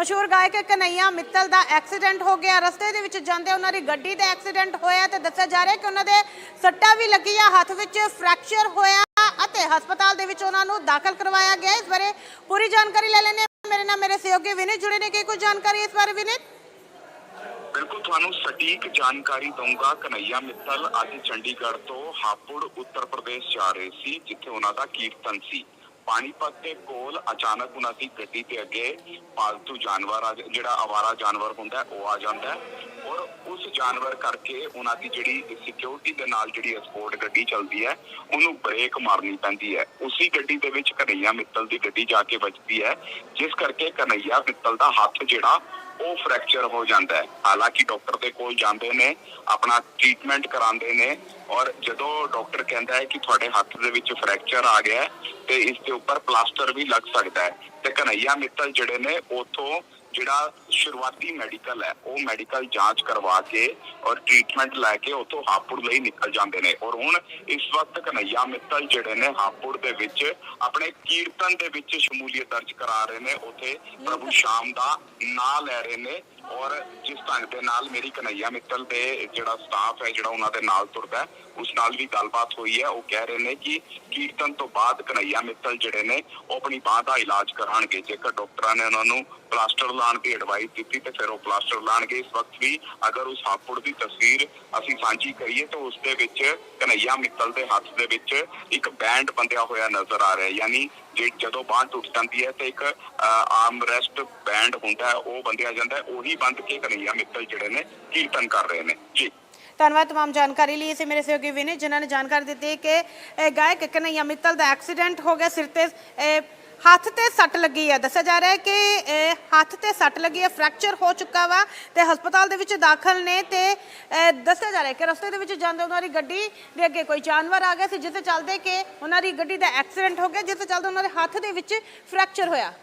ਮਸ਼ਹੂਰ ਗਾਇਕ ਕਨਈਆ ਮਿੱਤਲ ਦਾ ਐਕਸੀਡੈਂਟ ਹੋ ਗਿਆ। ਰਸਤੇ ਦੇ ਵਿੱਚ ਜਾਂਦੇ ਉਹਨਾਂ ਦੀ ਗੱਡੀ ਦਾ ਐਕਸੀਡੈਂਟ ਹੋਇਆ ਤੇ ਦੱਸਿਆ ਜਾ ਰਿਹਾ ਕਿ ਉਹਨਾਂ ਦੇ ਸੱਟਾਂ ਵੀ ਲੱਗੀਆਂ, ਹੱਥ ਵਿੱਚ ਫ੍ਰੈਕਚਰ ਹੋਇਆ ਅਤੇ ਹਸਪਤਾਲ ਦੇ ਵਿੱਚ ਉਹਨਾਂ ਨੂੰ ਦਾਖਲ ਕਰਵਾਇਆ ਗਿਆ। ਇਸ ਬਾਰੇ ਪੂਰੀ ਜਾਣਕਾਰੀ ਲੈ ਲੈਣੇ ਮੇਰੇ ਨਾਲ ਮੇਰੇ ਸਹਿਯੋਗੀ ਵਿਨੀਤ ਜੁੜੇ ਨੇ। ਕੀ ਕੁਝ ਜਾਣਕਾਰੀ ਇਸ ਬਾਰੇ ਵਿਨੀਤ? ਬਿਲਕੁਲ, ਤੁਹਾਨੂੰ ਸਟੀਕ ਜਾਣਕਾਰੀ ਦਊਂਗਾ। ਕਨਈਆ ਮਿੱਤਲ ਅੱਜ ਚੰਡੀਗੜ੍ਹ ਤੋਂ ਹਾਪੁੜ, ਉੱਤਰ ਪ੍ਰਦੇਸ਼ ਜਾ ਰਹੇ ਸੀ, ਜਿੱਥੇ ਉਹਨਾਂ ਦਾ ਕੀਰਤਨ ਸੀ। ਪਾਣੀਪਤ ਦੇ ਕੋਲ ਅਚਾਨਕ ਉਹਨਾਂ ਦੀ ਗੱਡੀ ਦੇ ਅੱਗੇ ਪਾਲਤੂ ਜਾਨਵਰ ਆ ਜਿਹੜਾ ਆਵਾਰਾ ਜਾਨਵਰ ਹੁੰਦਾ ਉਹ ਆ ਜਾਂਦਾ ਔਰ ਉਸ ਜਾਨਵਰ ਕਰਕੇ ਉਹਨਾਂ ਦੀ ਜਿਹੜੀ ਸਿਕਿਉਰਿਟੀ ਦੇ ਨਾਲ ਜਿਹੜੀ ਸਪੋਰਟ ਗੱਡੀ ਚੱਲਦੀ ਹੈ, ਉਹਨੂੰ ਬ੍ਰੇਕ ਮਾਰਨੀ ਪੈਂਦੀ ਹੈ। ਉਸੇ ਗੱਡੀ ਦੇ ਵਿੱਚ ਕਨਈਆ ਮਿੱਤਲ ਦੀ ਗੱਡੀ ਜਾ ਕੇ ਵੱਜਦੀ ਹੈ, ਜਿਸ ਕਰਕੇ ਕਨਈਆ ਮਿੱਤਲ ਦਾ ਹੱਥ ਜਿਹੜਾ, ਉਹ ਫ੍ਰੈਕਚਰ ਹੋ ਜਾਂਦਾ ਹੈ। ਹਾਲਾਂਕਿ ਡਾਕਟਰ ਦੇ ਕੋਲ ਜਾਂਦੇ ਨੇ, ਆਪਣਾ ਟ੍ਰੀਟਮੈਂਟ ਕਰਾਉਂਦੇ ਨੇ ਔਰ ਜਦੋਂ ਡਾਕਟਰ ਕਹਿੰਦਾ ਹੈ ਕਿ ਤੁਹਾਡੇ ਹੱਥ ਦੇ ਵਿੱਚ ਫ੍ਰੈਕਚਰ ਆ ਗਿਆ ਤੇ ਇਸ ਦੇ ਉੱਪਰ ਪਲਾਸਟਰ ਵੀ ਲੱਗ ਸਕਦਾ ਹੈ। ਤੇ ਕਨਈਆ ਮਿੱਤਲ ਜਿਹੜੇ ਨੇ ਉਥੋਂ ਜਿਹੜਾ ਸ਼ੁਰੂਆਤੀ ਮੈਡੀਕਲ ਹੈ ਉਹ ਮੈਡੀਕਲ ਜਾਂਚ ਕਰਵਾ ਕੇ ਔਰ ਟ੍ਰੀਟਮੈਂਟ ਲੈ ਕੇ ਉਥੋਂ ਹਾਪੁੜ ਲਈ ਨਿਕਲ ਜਾਂਦੇ ਨੇ। ਔਰ ਹੁਣ ਇਸ ਵਕਤ ਕਨਈਆ ਮਿੱਤਲ ਜਿਹੜੇ ਨੇ ਹਾਪੁੜ ਦੇ ਵਿੱਚ ਆਪਣੇ ਕੀਰਤਨ ਦੇ ਵਿੱਚ ਸ਼ਮੂਲੀਅਤ ਦਰਜ ਕਰਾ ਰਹੇ ਨੇ। ਉਥੇ ਪ੍ਰਭੂ ਸ਼ਾਮ ਦਾ ਨਾਂ ਲੈ ਰਹੇ ਨੇ। ਔਰ ਜਿਸ ਢੰਗ ਦੇ ਨਾਲ ਮੇਰੀ ਕਨਈਆ ਮਿੱਤਲ ਦੇ ਜਿਹੜਾ ਸਟਾਫ ਹੈ, ਜਿਹੜਾ ਉਹਨਾਂ ਦੇ ਨਾਲ ਤੁਰਦਾ ਉਸ ਨਾਲ ਵੀ ਗੱਲਬਾਤ ਹੋਈ ਹੈ। ਉਹ ਕਹਿ ਰਹੇ ਨੇ ਕਿ ਕੀਰਤਨ ਤੋਂ ਬਾਅਦ ਕਨਈਆ ਮਿੱਤਲ ਜਿਹੜੇ ਨੇ, ਉਹ ਆਪਣੀ ਬਾਂਹ ਦਾ ਇਲਾਜ ਕਰਾਉਣਗੇ। ਜੇਕਰ ਡਾਕਟਰਾਂ ਨੇ ਉਹਨਾਂ ਨੂੰ ਪਲਾਸਟਰ ਲਾਉਣ ਦੀ ਐਡਵਾਈਸ ਦਿੱਤੀ, ਤੇ ਫਿਰ ਉਹ ਪਲਾਸਟਰ ਲਾਉਣਗੇ। ਇਸ ਵਕਤ ਵੀ ਅਗਰ ਉਸ ਹਾਪੜ ਦੀ ਤਸਵੀਰ ਅਸੀਂ ਸਾਂਝੀ ਕਰੀਏ, ਤਾਂ ਉਸ ਦੇ ਵਿੱਚ ਕਨਈਆ ਮਿੱਤਲ ਦੇ ਹੱਥ ਦੇ ਵਿੱਚ ਇੱਕ ਬੈਂਡ ਬੰਦਿਆ ਹੋਇਆ ਨਜ਼ਰ ਆ ਰਿਹਾ ਹੈ। ਯਾਨੀ ਜੇ ਜਦੋਂ ਬਾਂਹ ਟੁੱਟ ਜਾਂਦੀ ਹੈ, ਤੇ ਇੱਕ ਆਰਮ ਰੈਸਟ ਬੈਂਡ ਹੁੰਦਾ ਹੈ, ਉਹ ਬੰਦਿਆ ਜਾਂਦਾ ਹੈ। ਉਹੀ ਬੰਦ ਕੇ ਕਨਈਆ ਮਿੱਤਲ ਜਿਹੜੇ ਨੇ ਕੀਰਤਨ ਕਰ ਰਹੇ ਨੇ ਜੀ ਧੰਨਵਾਦ तमाम ਜਾਣਕਾਰੀ ਲਈ ਇਸੇ ਮੇਰੇ ਸਹਿਯੋਗੀ ਵਿਨੀਤ ਜਿਨ੍ਹਾਂ ਨੇ ਜਾਣਕਾਰੀ ਦਿੱਤੀ ਕਿ ਇਹ ਗਾਇਕ ਕਨਈਆ ਮਿੱਤਲ ਦਾ ਐਕਸੀਡੈਂਟ ਹੋ ਗਿਆ ਸਿਰ ਤੇ ਇਹ ਹੱਥ ਤੇ ਸੱਟ ਲੱਗੀ ਹੈ ਦੱਸਿਆ ਜਾ ਰਿਹਾ ਹੈ ਕਿ ਇਹ ਹੱਥ ਤੇ ਸੱਟ ਲੱਗੀ ਹੈ ਫ੍ਰੈਕਚਰ ਹੋ ਚੁੱਕਾ ਵਾ ਤੇ ਹਸਪਤਾਲ ਦੇ ਵਿੱਚ ਦਾਖਲ ਨੇ ਤੇ ਇਹ ਦੱਸਿਆ ਜਾ ਰਿਹਾ ਹੈ ਕਿ ਰਸਤੇ ਦੇ ਵਿੱਚ ਜਾਂਦੇ ਉਹਨਾਂ ਦੀ ਗੱਡੀ ਦੇ ਅੱਗੇ ਕੋਈ ਜਾਨਵਰ ਆ ਗਿਆ ਸੀ ਜਿਸ ਦੇ ਚੱਲਦੇ ਕਿ ਉਹਨਾਂ ਦੀ ਗੱਡੀ ਦਾ ਐਕਸੀਡੈਂਟ ਹੋ ਗਿਆ ਜਿਸ ਦੇ ਚੱਲਦੇ ਉਹਨਾਂ ਦੇ ਹੱਥ ਦੇ ਵਿੱਚ ਫ੍ਰੈਕਚਰ ਹੋਇਆ